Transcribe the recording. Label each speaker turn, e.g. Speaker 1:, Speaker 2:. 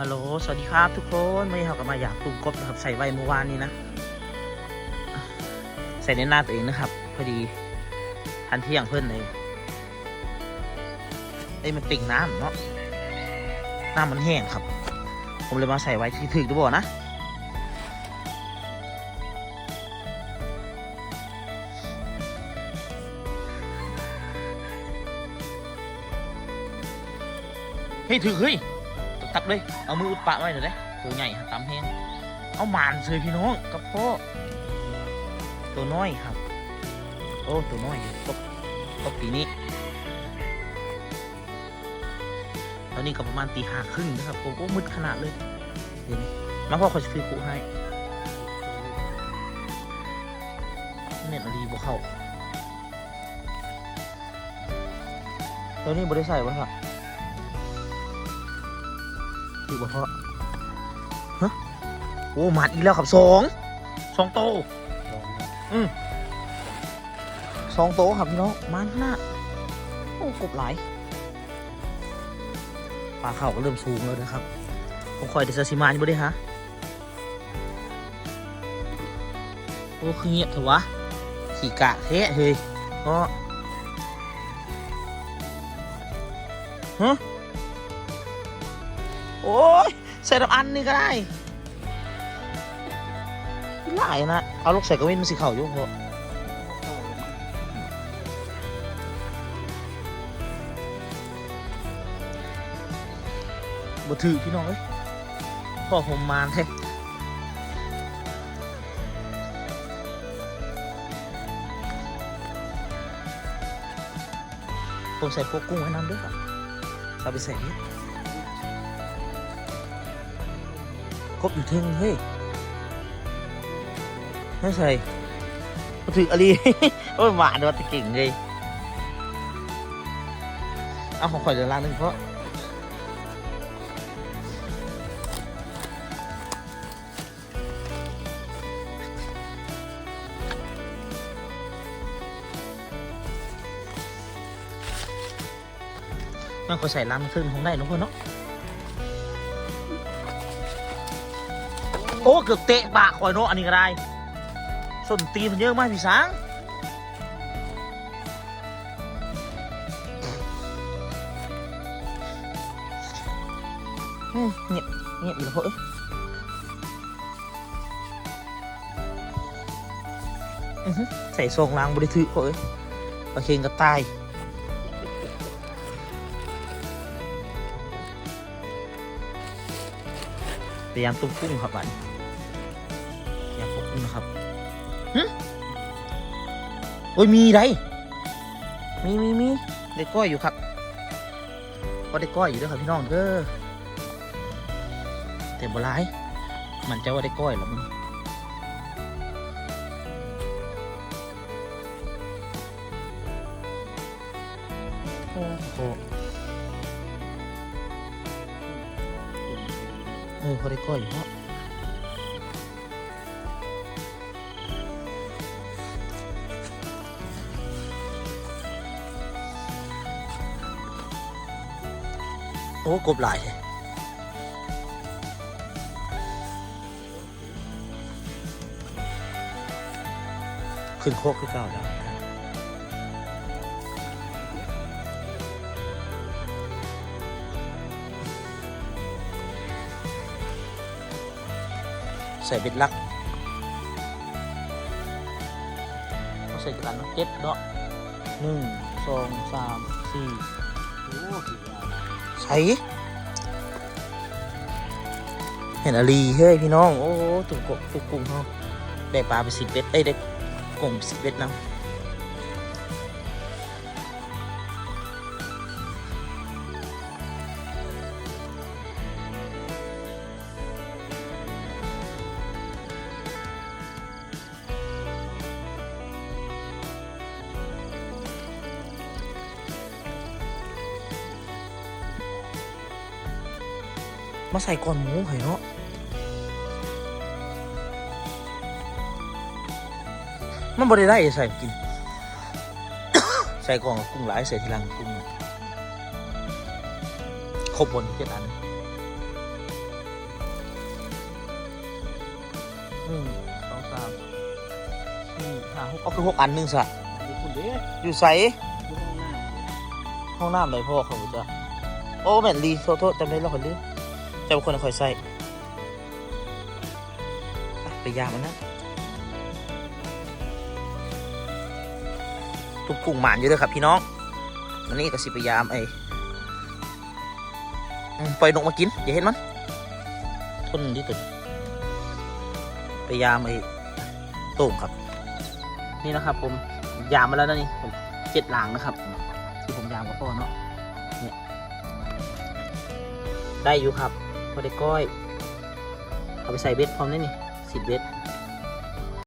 Speaker 1: ฮัลโหล สวัสดีครับทุกคนไม่เขากลับมาอยากตุ่มกบนะครับใส่ไว้เมื่อวานนี้นะ ใส่ในหน้าตัวเองนะครับ พอดีทันเที่ยงเพื่อนเลยเอ้ยมันติ่งน้ำเนาะน้ำมันแห้งครับ ผมเลยมาใส่ไว้ที่ถึกดูบ่นะเฮ้ถือเฮ้ย ตักเลย เอามืออุดปากไว้เดี๋ยวได้ตัวใหญ่ตำแห้งเอาหมานเสยพี่น้องกับพ่อตัวน้อยครับ โอ้ตัวน้อยตกตกปีนี้ตอนนี้ก็ประมาณตีห้าครึ่งนะครับผมโอ้มืดขนาดเลยเดี๋ยวนี้มาพ่อขอซื้อคุให้เน็ตอรีบ่เข้าตัวนี้บริใส่วะครับ ถือบ่เพาะฮะโอ้หมัดอีกแล้วครับสองสองโตอืมสองโตครับพี่น้องมันหน้าโอ้กบหลายปลาเข่าก็เริ่มสูงแล้วนะครับผมคอยเดซาซิมานอยู่บ่ได้ฮะโอ้คือเงียบเถอะวะขี่กะเทะเฮ้ยก็ฮะ โอ้ยใส่น้ำอันนี่ก็ได้หลายนะ เอาลูกใส่กระวินมันสีขาอยู่พอบ่ถือพี่น้องเอ้ยพ่อผมมานแท้ผมใส่พวกกุ้งไว้น้ำด้วยครับเอาไปใส่นี่ค บอยู่ทึงเฮ้ยไม่ใช่ถืออะไรโอ้ยหมาเดี๋ยวจะเก่งเลยเอาของข่อยเดี๋ยวล้างหนึงเพราะมันก็ใส่ล้างครึ่งของได้นะเพื่อนเนาะ โอ้เกือบเตะปากคอยเนาะอันนี้ก็ได้ส้นตีนมันเยอะมากพี่สางอืมเงียบเงียบอยู่แล้วเฮ้ยอื้อหือใส่ซองล้างบริถือเฮ้ยปลาเค็งก็ตายพยายามตุ้มกุ้งครับบัน โอ้ยมีไรมีมีมีได้ก้อยอยู่ครับก็ได้ก้อยอยู่ด้วยครับพี่น้องเด้อแต่บ่ร้าย มันจะว่าได้ก้อยหรอมึงโอ้โหเออเขาได้ก้อยอยู่เนาะ โอ้กบหลายขึ้นโคกคือเก่าแล้วใส่เบ็ดลักเขาใส่กันเนาะเจ็ดเนาะหนึ่งสองสามสี่
Speaker 2: โอ้
Speaker 1: ใส่เห็นอาลีเฮ้ยพี่น้อง โอ้ตุ่มกบตุ่มกุ้งเขาได้ปลาไปสิบเบ็ดเอ้ยได้กุ้งสิบเบ็ดนะ มาใส่ก่อนหมูเหยเนาะมันบริได้ใส่กิน ใส่กล่อนกุ้งหลายใส่ทีหลังกุ้งครบบนเจ็ดอันหนึ่งสองสามสี่ห้าหกก็คือหกอันหนึ่งสะ
Speaker 2: อยู่
Speaker 1: ใส่
Speaker 2: ห้องน้ำ
Speaker 1: เลยพ่อเขาจะโอ้แมนรีโซโทจำได้แล้วคนนี้ ลืมจำคนคอยใส่ไปยามันนะตุกกุ้งหมานอยู่เลยครับพี่น้องวันนี้ก็สิไปยามไอ้ปล่อยนกมากินอย่าเห็นมันทนที่ตุดไปยามไอ้โต่งครับ นี่นะครับผมยามมาแล้วนะนี่ผมเจ็ดหลางนะครับ ที่ผมยามกับพ่อเนาะเนี่ยได้อยู่ครับ พอได้ก้อย เอาไปใส่เบ็ดพร้อมได้นี่สิบเบ็ด